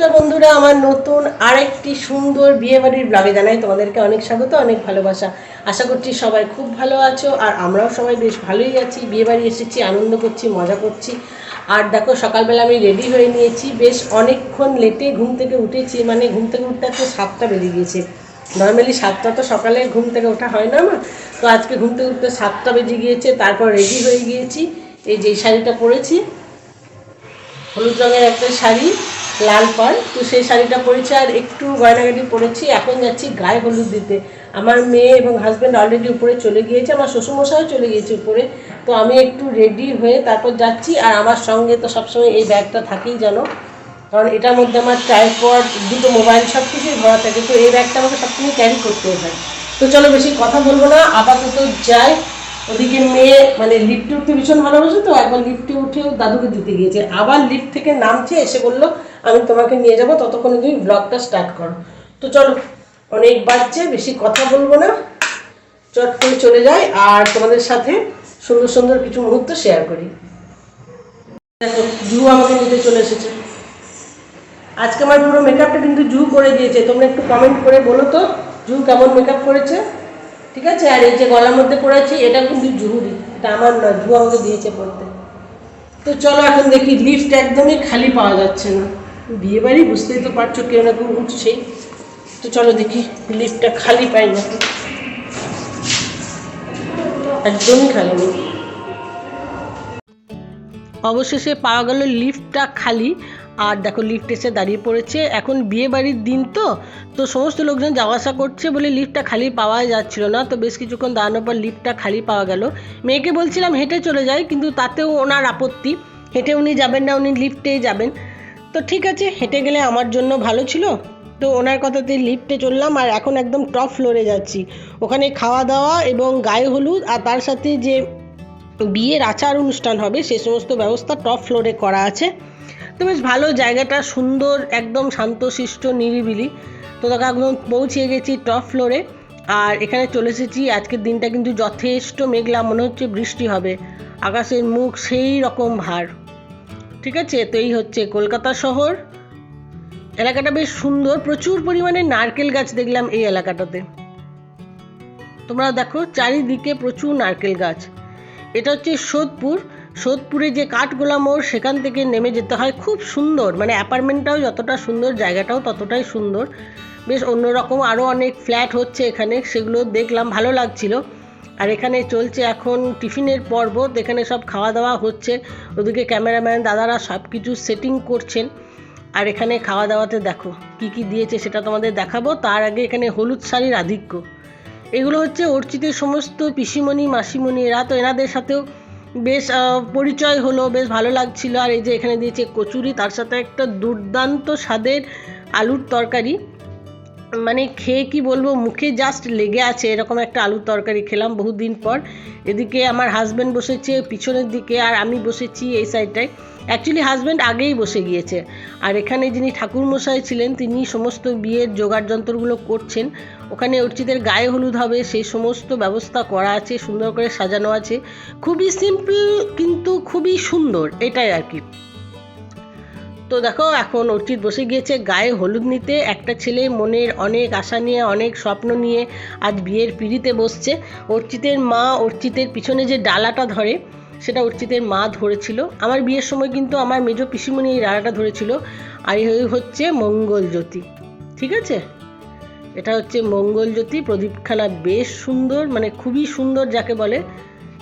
নমস্কার বন্ধুরা, আমার নতুন আরেকটি সুন্দর বিয়ে বাড়ির ব্লগে জানাই তোমাদেরকে অনেক স্বাগত, অনেক ভালোবাসা। আশা করছি সবাই খুব ভালো আছো, আর আমরাও সবাই বেশ ভালোই আছি। বিয়ে বাড়ি এসেছি, আনন্দ করছি, মজা করছি। আর দেখো, সকালবেলা আমি রেডি হয়ে নিয়েছি। বেশ অনেকক্ষণ লেটে ঘুম থেকে উঠেছি মানে ঘুম থেকে উঠতে তো সাতটা বেজে গিয়েছে। নর্মালি সাতটা তো সকালে ঘুম থেকে ওঠা হয় না আমার, তো আজকে ঘুম থেকে উঠতে সাতটা বেজে গিয়েছে, তারপর রেডি হয়ে গিয়েছি। এই যে শাড়িটা পরেছি, হলুদ রঙের একটা শাড়ি। লাল পাড় তো সেই শাড়িটা পরেছি আর একটু গয়নাগাটি পরেছি। এখন যাচ্ছি গায়ে হলুদ দিতে। আমার মেয়ে এবং হাজব্যান্ড অলরেডি উপরে চলে গিয়েছে, আমার শ্বশুরমশাইও চলে গিয়েছে উপরে। তো আমি একটু রেডি হয়ে তারপর যাচ্ছি আর আমার সঙ্গে তো সবসময় এই ব্যাগটা থাকেই যেন কারণ এটার মধ্যে আমার ট্রাইপড দুটো মোবাইল সব কিছুই ভরা থাকে। তো এই ব্যাগটা আমাকে সবসময় ক্যারি করতে হয়। তো চলো বেশি কথা বলব না। আপাতত যাই। ওদিকে মেয়ে মানে লিফটে উঠতে ভীষণ ভালোবাসে তো, একবার লিফটে উঠেও দাদুকে দিতে গিয়েছে। আবার লিফট থেকে নামছে, এসে বলল, আমি তোমাকে নিয়ে যাব, ততক্ষণে তুমি ব্লগটা স্টার্ট করো। তো চলো, অনেক বাজছে, বেশি কথা বলব না। চট করে চলে যাই, আর তোমাদের সাথে সুন্দর সুন্দর কিছু মুহূর্ত শেয়ার করি। দেখো জু আমাকে নিতে চলে এসেছে। আজকে আমার পুরো মেকআপটা কিন্তু জু করে দিয়েছে, তোমরা একটু কমেন্ট করে বলো তো জু কেমন মেকআপ করেছে? ঠিক আছে? আর এই যে গলার মধ্যে পড়েছি, এটা কিন্তু জুহুরি এটা আমার নয় জু আমাকে দিয়েছে পড়তে। তো চলো এখন দেখি লিফট একদমই খালি পাওয়া যাচ্ছে না। বিয়ে বাড়ি বুঝতেই তো পারছ কেউ না কেউ উঠছেই। তো চলো দেখি লিফটটা খালি পাই না একদমই খালি নেই। অবশেষে পাওয়া গেল লিফটটা খালি। আর দেখো লিফট এসে দাঁড়িয়ে পড়েছে। এখন বিয়ে বাড়ির দিন তো তো সমস্ত লোকজন যাওয়া আসা করছে বলে লিফটটা খালি পাওয়া যাচ্ছিল না। তো বেশ কিছুক্ষণ দাঁড়ানোর পর লিফটটা খালি পাওয়া গেল। মেয়েকে বলছিলাম হেঁটে চলে যাই, কিন্তু তাতেও ওনার আপত্তি। হেঁটে উনি যাবেন না, উনি লিফটেই যাবেন। তো ঠিক আছে, হেঁটে গেলে আমার জন্য ভালো ছিল। তো ওনার কথাতে লিফটে চললাম আর এখন একদম টপ ফ্লোরে যাচ্ছি। ওখানে খাওয়া দাওয়া এবং গায়ে হলুদ আর তার সাথে যে বিয়ের আচার অনুষ্ঠান হবে, সে সমস্ত ব্যবস্থা টপ ফ্লোরে করা আছে। তো বেশ ভালো জায়গাটা, সুন্দর, একদম শান্তশিষ্ট, নিরিবিলি। তো তখন একদম পৌঁছে গেছি টপ ফ্লোরে আর এখানে চলে এসেছি, আজকের দিনটা কিন্তু যথেষ্ট মেঘলা, মনে হচ্ছে বৃষ্টি হবে। আকাশের মুখ সেই রকম ভার। ঠিক আছে? তো এই হচ্ছে কলকাতা শহর। এলাকাটা বেশ সুন্দর। প্রচুর পরিমাণে নারকেল গাছ দেখলাম এই এলাকাটাতে। তোমরা দেখো, চারিদিকে প্রচুর নারকেল গাছ। এটা হচ্ছে সোদপুর। সোদপুরে যে কাঠগোলা মোড়, সেখান থেকে নেমে যেতে হয়। খুব সুন্দর মানে অ্যাপার্টমেন্টটাও যতটা সুন্দর, জায়গাটাও ততটাই সুন্দর। বেশ অন্যরকম আরও অনেক ফ্ল্যাট হচ্ছে এখানে, সেগুলো দেখলাম, ভালো লাগছিল। আর এখানে চলছে এখন টিফিনের পর্ব এখানে সব খাওয়া দাওয়া হচ্ছে। ওদিকে ক্যামেরাম্যান, দাদারা সব কিছু সেটিং করছেন। আর এখানে খাওয়া দাওয়াতে দেখো, কি কি দিয়েছে সেটা তোমাদের দেখাবো। তার আগে এখানে হলুদ শাড়ির আধিক্য। এগুলো হচ্ছে অর্চিতের সমস্ত পিসিমণি, মাসিমণি, এরা তো এনাদের সাথেও বেশ পরিচয় হলো, বেশ ভালো লাগছিল। আর এই যে এখানে দিয়েছে কচুরি, তার সাথে একটা দুর্দান্ত স্বাদের আলুর তরকারি। মানে খেয়ে কি বলব, মুখে জাস্ট লেগে আছে এরকম একটা আলুর তরকারি খেলাম বহুদিন পর। এদিকে আমার হাজব্যান্ড বসেছে পিছনের দিকে আর আমি বসেছি এই সাইডটায় অ্যাকচুয়ালি হাজব্যান্ড আগেই বসে গিয়েছে। আর এখানে যিনি ঠাকুরমশাই ছিলেন, তিনি সমস্ত বিয়ের যোগাড় যন্ত্রগুলো করছেন। ওখানে অর্চিতের গায়ে হলুদ হবে, সেই সমস্ত ব্যবস্থা করা আছে, সুন্দর করে সাজানো আছে। খুবই সিম্পল কিন্তু খুবই সুন্দর, এটাই আর কি। তো দেখো, এখন অর্চিত বসে গিয়েছে গায়ে হলুদ নিতে। একটা ছেলে মনের অনেক আশা নিয়ে, অনেক স্বপ্ন নিয়ে আজ বিয়ের পিড়িতে বসছে। অর্চিতের মা অর্চিতের পিছনে যে ডালাটা ধরে, সেটা অর্চিতের মা ধরেছিল। আমার বিয়ের সময় কিন্তু আমার মেজ পিসিমণি এই ডালাটা ধরেছিল। আর এই হচ্ছে মঙ্গল জ্যোতি ঠিক আছে? এটা হচ্ছে মঙ্গল জ্যোতি, প্রদীপখানা বেশ সুন্দর মানে খুবই সুন্দর যাকে বলে।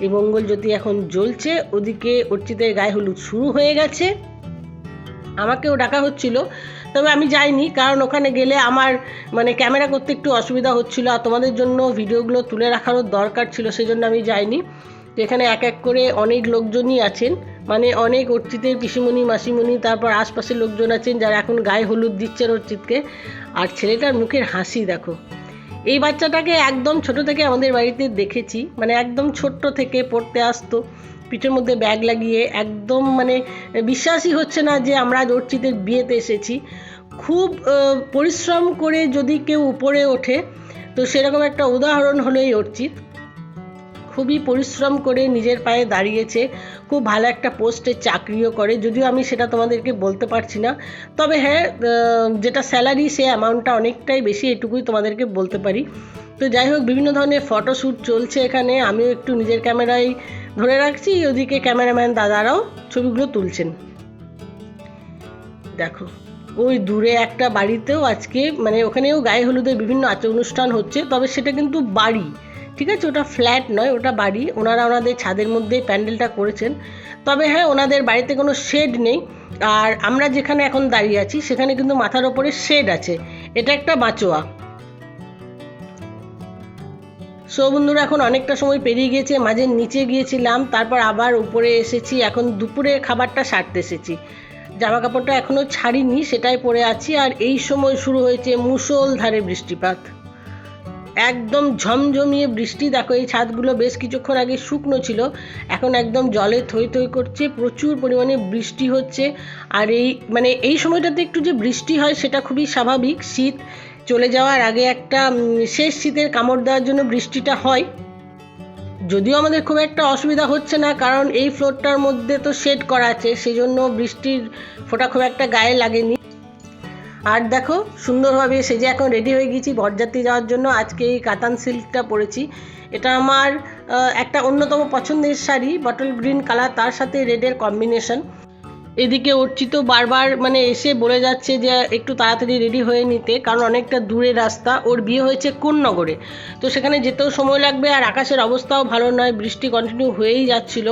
এই মঙ্গল জ্যোতি এখন জ্বলছে, ওদিকে অর্চিতের গায়ে হলুদ শুরু হয়ে গেছে। আমাকেও ডাকা হচ্ছিল, তবে আমি যাইনি, কারণ ওখানে গেলে আমার মানে ক্যামেরা করতে একটু অসুবিধা হচ্ছিল, আর তোমাদের জন্য ভিডিওগুলো তুলে রাখারও দরকার ছিল সেই জন্য আমি যাইনি। এখানে এক এক করে অনেক লোকজনই আছেন মানে অনেক অর্চিতের পিসিমণি, মাসিমণি, তারপর আশপাশের লোকজন আছেন, যারা এখন গায়ে হলুদ দিচ্ছেন অর্চিতকে। আর ছেলেটার মুখের হাসি, দেখো। এই বাচ্চাটাকে একদম ছোট থেকে আমাদের বাড়িতে দেখেছি মানে একদম ছোট্ট থেকে পড়তে আসতো, পিঠের মধ্যে ব্যাগ লাগিয়ে, একদম মানে বিশ্বাসই হচ্ছে না যে আমরা আজ বিয়েতে এসেছি। খুব পরিশ্রম করে যদি কেউ উপরে ওঠে, তো সেরকম একটা উদাহরণ হলো এই অর্চিত। খুবই পরিশ্রম করে নিজের পায়ে দাঁড়িয়েছে। খুব ভালো একটা পোস্টে চাকরিও করে। যদিও আমি সেটা তোমাদেরকে বলতে পারছি না। তবে হ্যাঁ যেটা স্যালারি সে অ্যামাউন্টটা অনেকটাই বেশি, এটুকুই তোমাদেরকে বলতে পারি। তো যাই হোক, বিভিন্ন ধরনের ফটোশ্যুট চলছে এখানে। আমিও একটু নিজের ক্যামেরায় ধরে রাখছি। ওদিকে ক্যামেরাম্যান দাদারাও ছবিগুলো তুলছেন। দেখো, ওই দূরে একটা বাড়িতেও আজকে মানে ওখানেও গায়ে হলুদের বিভিন্ন আচার অনুষ্ঠান হচ্ছে। তবে সেটা কিন্তু বাড়ি। ঠিক আছে, ওটা ফ্ল্যাট নয়, ওটা বাড়ি। ওনারা ওনাদের ছাদের মধ্যেই প্যান্ডেলটা করেছেন। তবে হ্যাঁ ওনাদের বাড়িতে কোনো শেড নেই। আর আমরা যেখানে এখন দাঁড়িয়ে আছি, সেখানে কিন্তু মাথার ওপরে শেড আছে। এটা একটা বাঁচোয়া। সো বন্ধুরা, এখন অনেকটা সময় পেরিয়ে গিয়েছে, মাঝে নিচে গিয়েছিলাম, তারপর আবার উপরে এসেছি। এখন দুপুরে খাবারটা সারতে এসেছি। জামা কাপড়টা এখনও ছাড়িনি, সেটাই পরে আছি। আর এই সময় শুরু হয়েছে মুষলধারে বৃষ্টিপাত। একদম ঝমঝমিয়ে বৃষ্টি। দেখো, এই ছাদগুলো বেশ কিছুক্ষণ আগে শুকনো ছিল। এখন একদম জলে থই থই করছে, প্রচুর পরিমাণে বৃষ্টি হচ্ছে। আর এই মানে এই সময়টাতে একটু যে বৃষ্টি হয়, সেটা খুবই স্বাভাবিক। শীত চলে যাওয়ার আগে একটা শেষ শীতের কামড় দেওয়ার জন্য বৃষ্টিটা হয়। যদিও আমাদের খুব একটা অসুবিধা হচ্ছে না, কারণ এই ফ্লোরটার মধ্যে তো শেড করা আছে সেই জন্য বৃষ্টির ফোঁটা খুব একটা গায়ে লাগেনি। আর দেখো, সুন্দরভাবে সেজে এখন রেডি হয়ে গেছি বরযাত্রী যাওয়ার জন্য। আজকে এই কাতান সিল্কটা পরেছি। এটা আমার একটা অন্যতম পছন্দের শাড়ি বটল গ্রিন কালার তার সাথে রেডের কম্বিনেশন এদিকে অর্চিত বারবার মানে এসে বলে যাচ্ছে যে একটু তাড়াতাড়ি রেডি হয়ে নিতে, কারণ অনেকটা দূরের রাস্তা। ওর বিয়ে হয়েছে কোন্নগরে। তো সেখানে যেতেও সময় লাগবে আর আকাশের অবস্থাও ভালো নয়, বৃষ্টি কন্টিনিউ হয়েই যাচ্ছিল।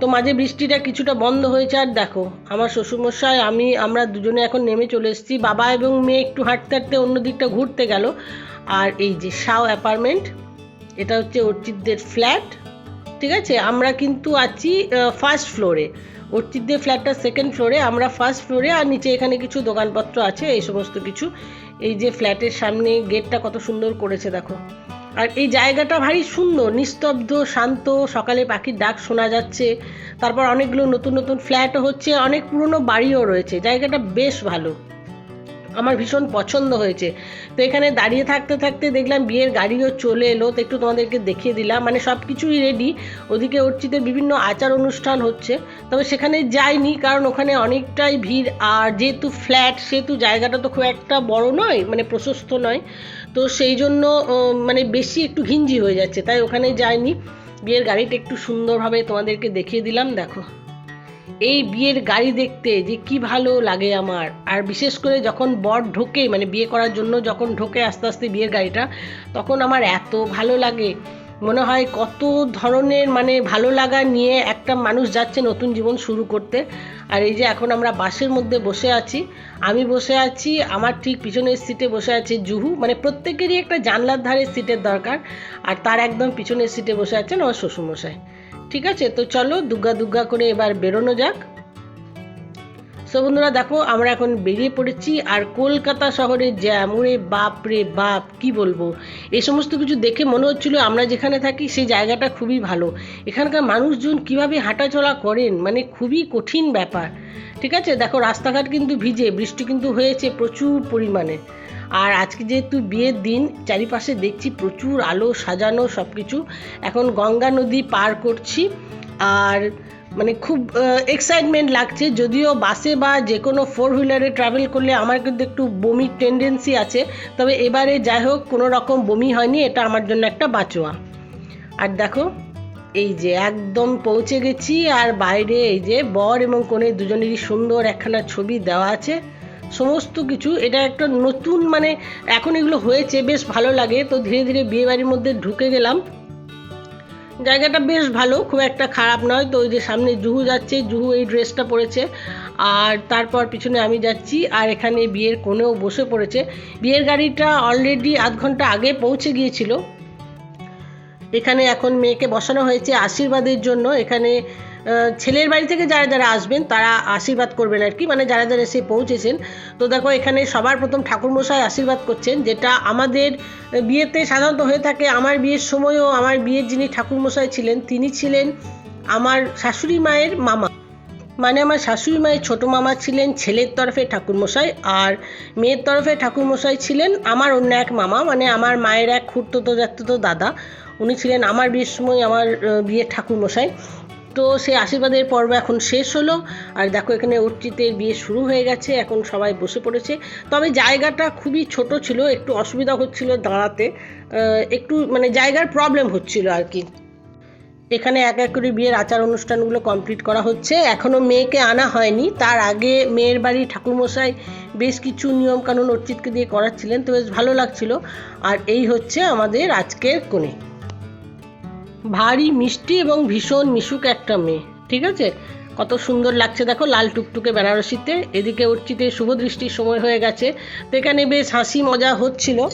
তো মাঝে বৃষ্টিটা কিছুটা বন্ধ হয়েছে, আর দেখো, আমার শ্বশুরমশাই, আমি, আমরা দুজনে এখন নেমে চলে এসেছি। বাবা এবং মেয়ে একটু হাঁটতে হাঁটতে অন্য দিকটা ঘুরতে গেল। আর এই যে শাও অ্যাপার্টমেন্ট, এটা হচ্ছে অর্চিতদের ফ্ল্যাট, ঠিক আছে? আমরা কিন্তু আছি ফার্স্ট ফ্লোরে অর্চিতদের ফ্ল্যাটটা সেকেন্ড ফ্লোরে আমরা ফার্স্ট ফ্লোরে আর নিচে এখানে কিছু দোকানপত্র আছে, এই সমস্ত কিছু। এই যে ফ্ল্যাটের সামনে গেটটা কত সুন্দর করেছে, দেখো। আর এই জায়গাটা ভারী সুন্দর নিস্তব্ধ, শান্ত, সকালে পাখির ডাক শোনা যাচ্ছে। তারপর অনেকগুলো নতুন নতুন ফ্ল্যাটও হচ্ছে, অনেক পুরনো বাড়িও রয়েছে। জায়গাটা বেশ ভালো। আমার ভীষণ পছন্দ হয়েছে। তো এখানে দাঁড়িয়ে থাকতে থাকতে দেখলাম বিয়ের গাড়িও চলে এলো, তো একটু তোমাদেরকে দেখিয়ে দিলাম। মানে সব কিছুই রেডি ওদিকে অর্চিতে বিভিন্ন আচার অনুষ্ঠান হচ্ছে। তবে সেখানে যাইনি, কারণ ওখানে অনেকটাই ভিড়। আর যেহেতু ফ্ল্যাট সেহেতু জায়গাটা তো খুব একটা বড় নয় মানে প্রশস্ত নয়। তো সেই জন্য মানে বেশি একটু ঘিঞ্জি হয়ে যাচ্ছে, তাই ওখানে যাইনি। বিয়ের গাড়িটা একটু সুন্দরভাবে তোমাদেরকে দেখিয়ে দিলাম, দেখো। এই বিয়ের গাড়ি দেখতে যে কি ভালো লাগে আমার। আর বিশেষ করে যখন বর ঢোকে মানে বিয়ে করার জন্য যখন ঢোকে আস্তে আস্তে বিয়ের গাড়িটা, তখন আমার এত ভালো লাগে। মনে হয় কত ধরনের মানে ভালো লাগা নিয়ে একটা মানুষ যাচ্ছে নতুন জীবন শুরু করতে। আর এই যে এখন আমরা বাসের মধ্যে বসে আছি, আমি বসে আছি, আমার ঠিক পিছনের সিটে বসে আছে জুহু মানে প্রত্যেকেরই একটা জানলার ধারে সিটের দরকার। আর তার একদম পিছনের সিটে বসে আছেন আমার শ্বশুরমশাই। ঠিক আছে? তো চলো দুগ্গা দুগ্গা করে এবার বেরোনো যাক। সো বন্ধুরা, দেখো আমরা এখন বেরিয়ে পড়েছি আর কলকাতা শহরে জ্যাম ওরে বাপ রে বাপ, কি বলব? এই সমস্ত কিছু দেখে মনে হচ্ছিল আমরা যেখানে থাকি সেই জায়গাটা খুবই ভালো। এখানকার মানুষজন কীভাবে হাঁটাচলা করেন মানে খুবই কঠিন ব্যাপার। ঠিক আছে? দেখো রাস্তাঘাট কিন্তু ভিজে, বৃষ্টি কিন্তু হয়েছে প্রচুর পরিমাণে। আর আজকে যেহেতু বিয়ের দিন, চারিপাশে দেখছি প্রচুর আলো সাজানো সব কিছু এখন গঙ্গা নদী পার করছি আর মানে খুব এক্সাইটমেন্ট লাগছে। যদিও বাসে বা যে কোনো ফোর হুইলারে ট্রাভেল করলে আমার কিন্তু একটু বমির টেন্ডেন্সি আছে। তবে এবারে যাই হোক, কোনো রকম বমি হয়নি, এটা আমার জন্য একটা বাঁচোয়া। আর দেখো, এই যে একদম পৌঁছে গেছি আর বাইরে এই যে বর এবং কনে দুজনেরই সুন্দর একখানা ছবি দেওয়া আছে। সমস্ত কিছু, এটা একটা নতুন মানে এখন এগুলো হয়েছে, বেশ ভালো লাগে। তো ধীরে ধীরে বিয়ে বাড়ির মধ্যে ঢুকে গেলাম। জায়গাটা বেশ ভালো, খুব একটা খারাপ নয়। তো ওই যে সামনে জুহু যাচ্ছে, জুহু এই ড্রেসটা পরেছে। আর তারপর পিছনে আমি যাচ্ছি, আর এখানে বিয়ের কোণেও বসে পড়েছে। বিয়ের গাড়িটা অলরেডি আধ ঘণ্টা আগে পৌঁছে গিয়েছিল। এখানে এখন মেয়েকে বসানো হয়েছে আশীর্বাদের জন্য। এখানে ছেলের বাড়ি থেকে যারা যারা আসবেন, তারা আশীর্বাদ করবেন আর কি। মানে যারা যারা এসে পৌঁছেছেন, তো দেখো এখানে সবার প্রথম ঠাকুরমশাই আশীর্বাদ করছেন, যেটা আমাদের বিয়েতে সাধারণত হয়ে থাকে। আমার বিয়ের সময়ও আমার বিয়ের যিনি ঠাকুরমশাই ছিলেন, তিনি ছিলেন আমার শাশুড়ি মায়ের মামা। মানে আমার শাশুড়ি মায়ের ছোটো মামা ছিলেন ছেলের তরফে ঠাকুরমশাই আর মেয়ের তরফে ঠাকুরমশাই ছিলেন আমার অন্য এক মামা। মানে আমার মায়ের এক খুঁড়তো জ্যাঠতো দাদা। উনি ছিলেন আমার বিয়ের সময় আমার বিয়ের ঠাকুরমশাই। তো সেই আশীর্বাদের পর্ব এখন শেষ হলো। আর দেখো, এখানে অর্চিতের বিয়ে শুরু হয়ে গেছে। এখন সবাই বসে পড়েছে। তবে জায়গাটা খুবই ছোট ছিল, একটু অসুবিধা হচ্ছিল দাঁড়াতে। একটু মানে জায়গার প্রবলেম হচ্ছিল আর কি। এখানে এক এক করে বিয়ের আচার অনুষ্ঠানগুলো কমপ্লিট করা হচ্ছে। এখনও মেয়েকে আনা হয়নি। তার আগে মেয়ের বাড়ি ঠাকুরমশাই বেশ কিছু নিয়মকানুন, অর্চিতকে দিয়ে করাচ্ছিলেন। তো বেশ ভালো লাগছিল। আর এই হচ্ছে আমাদের আজকের কোণে ভারী, মিষ্টি এবং ভীষণ মিশুক একটা মেয়ে, ঠিক আছে? কত সুন্দর লাগছে, দেখো, লাল টুকটুকে বেনারসিতে। এদিকে অর্চিতে শুভ দৃষ্টির সময় হয়ে গেছে। তো এখানে বেশ হাসি মজা হচ্ছিল।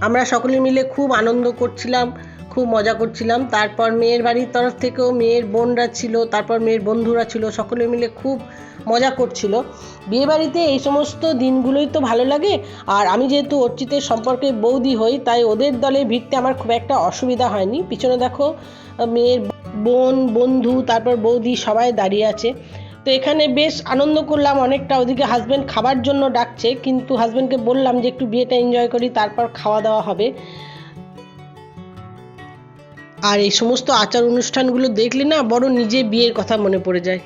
আমরা সকলে মিলে খুব আনন্দ করছিলাম। খুব মজা করছিলাম। তারপর মেয়ের বাড়ির তরফ থেকেও মেয়ের বোনরা ছিল, তারপর মেয়ের বন্ধুরা ছিল, সকলে মিলে খুব মজা করছিল। বিয়ে বাড়িতে এই সমস্ত দিনগুলোই তো ভালো লাগে। আর আমি যেহেতু অর্চিতের সম্পর্কে বৌদি হই, তাই ওদের দলে ভিড়তে আমার খুব একটা অসুবিধা হয়নি। পিছনে দেখো, মেয়ের বোন, বন্ধু, তারপর বৌদি সবাই দাঁড়িয়ে আছে। তো এখানে বেশ আনন্দ করলাম অনেকটা। ওদিকে হাজব্যান্ড খাবার জন্য ডাকছে, কিন্তু হাজব্যান্ডকে বললাম যে একটু বিয়েটা এনজয় করি, তারপর খাওয়া দাওয়া হবে। আর এই সমস্ত আচার অনুষ্ঠানগুলো দেখলে না বড় নিজে বিয়ের কথা মনে পড়ে যায়।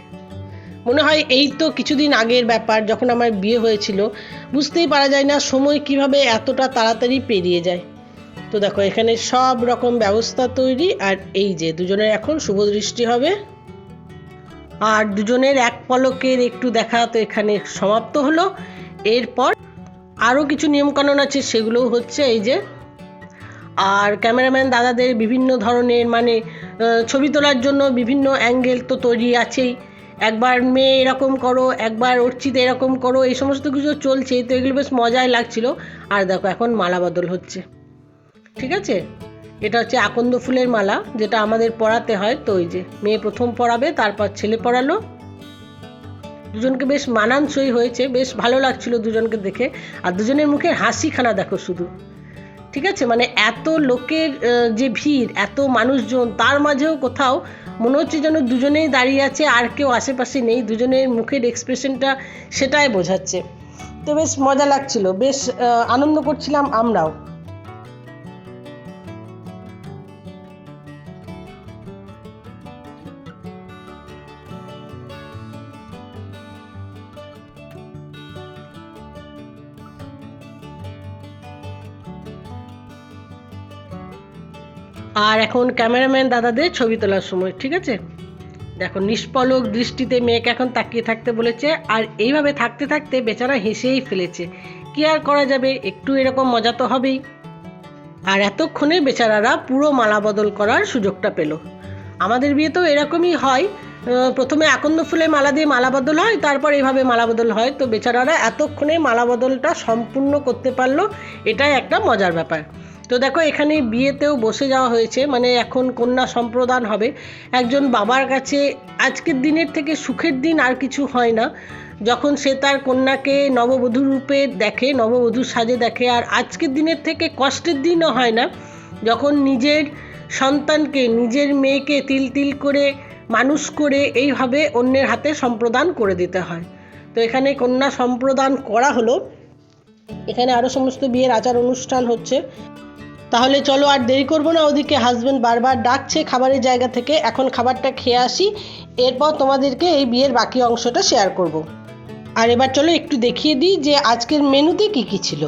মনে হয় এই তো কিছুদিন আগের ব্যাপার, যখন আমার বিয়ে হয়েছিল, বুঝতেই পারা যায় না সময় কীভাবে এতটা তাড়াতাড়ি পেরিয়ে যায়। তো দেখো, এখানে সব রকম ব্যবস্থা তৈরি, আর এই যে দুজনের এখন শুভ দৃষ্টি হবে। আর দুজনের এক পলকের একটু দেখা তো এখানে সমাপ্ত হলো। এরপর আরও কিছু নিয়মকানুন আছে, সেগুলোও হচ্ছে এই যে আর ক্যামেরাম্যান দাদাদের বিভিন্ন ধরনের মানে ছবি তোলার জন্য বিভিন্ন অ্যাঙ্গেল তো তৈরি আছেই। একবার মেয়ে এরকম করো, একবার অর্চিত এরকম করো, এই সমস্ত কিছু চলছে, তো এগুলো বেশ মজাই লাগছিল। আর দেখো, এখন মালা বদল হচ্ছে। ঠিক আছে? এটা হচ্ছে আকন্দ ফুলের মালা, যেটা আমাদের পড়াতে হয়। তো ওই যে, মেয়ে প্রথম পরাবে, তারপর ছেলে পরালো। দুজনকে বেশ মানানসই হয়েছে, বেশ ভালো লাগছিল দুজনকে দেখে। আর দুজনের মুখের হাসিখানা দেখো শুধু। ঠিক আছে? মানে এত লোকের যে ভিড়, এত মানুষজন, তার মাঝেও কোথাও মনে হচ্ছে যেন দুজনেই দাঁড়িয়ে আছে, আর কেউ আশেপাশে নেই, দুজনের মুখের এক্সপ্রেশনটা সেটাই বোঝাচ্ছে। তো বেশ মজা লাগছিল, বেশ আনন্দ করছিলাম আমরাও। আর এখন ক্যামেরাম্যান দাদাদের ছবি তোলার সময়, ঠিক আছে? দেখো, নিষ্পলক দৃষ্টিতে মেয়েকে এখন তাকিয়ে থাকতে বলেছে, আর এইভাবে থাকতে থাকতে বেচারা হেসেই ফেলেছে। কি আর করা যাবে? একটু এরকম মজা তো হবেই। আর এতক্ষণে বেচারারা পুরো মালা বদল করার সুযোগটা পেল। আমাদের বিয়েতেও এরকমই হয়। প্রথমে আকন্দ ফুলে মালা দিয়ে মালা বদল হয়, তারপর এইভাবে মালা বদল হয়। তো বেচারারা এতক্ষণে মালা বদলটা সম্পূর্ণ করতে পারল, এটাই একটা মজার ব্যাপার। তো দেখো, এখানে বিয়েতেও বসে যাওয়া হয়েছে। মানে এখন কন্যা সম্প্রদান হবে। একজন বাবার কাছে আজকের দিনের থেকে সুখের দিন আর কিছু হয় না। যখন সে তার কন্যাকে নববধূ রূপে দেখে নববধূর সাজে দেখে, আর আজকের দিনের থেকে কষ্টের দিনও হয় না। যখন নিজের সন্তানকে, নিজের মেয়েকে তিল তিল করে, মানুষ করে, এইভাবে অন্যের হাতে সম্প্রদান করে দিতে হয়। তো এখানে কন্যা সম্প্রদান করা হলো। এখানে আরও সমস্ত বিয়ের আচার অনুষ্ঠান হচ্ছে। তাহলে চলো আর দেরি করব না, ওদিকে হাজব্যান্ড বারবার ডাকছে খাবারের জায়গা থেকে এখন খাবারটা খেয়ে আসি, এরপর তোমাদেরকে এই বিয়ের বাকি অংশটা শেয়ার করব। আর এবার চলো একটু দেখিয়ে দিই যে আজকের মেনুতে কি কি ছিল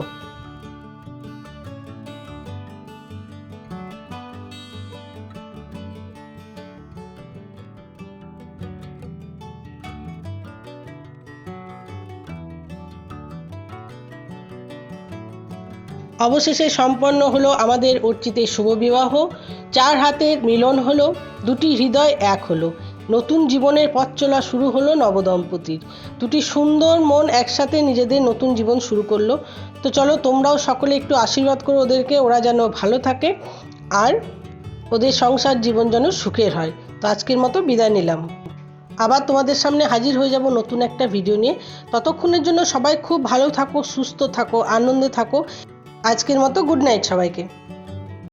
অবশেষে সম্পন্ন হলো আমাদের অর্চিতের শুভ বিবাহ, চার হাতের মিলন হলো, দুটি হৃদয় এক হলো। নতুন জীবনের পথ চলা শুরু হলো নবদম্পতির। দুটি সুন্দর মন একসাথে নিজেদের নতুন জীবন শুরু করল। তো চলো তোমরাও সকলে একটু আশীর্বাদ করো ওদেরকে, ওরা যেন ভালো থাকে আর ওদের সংসার জীবন যেন সুখের হয়। তো আজকের মতো বিদায় নিলাম। আবার তোমাদের সামনে হাজির হয়ে যাব নতুন একটা ভিডিও নিয়ে। ততক্ষণের জন্য সবাই খুব ভালো থাকো, সুস্থ থাকো, আনন্দে থাকো। আজকের মতো গুড নাইট সবাইকে।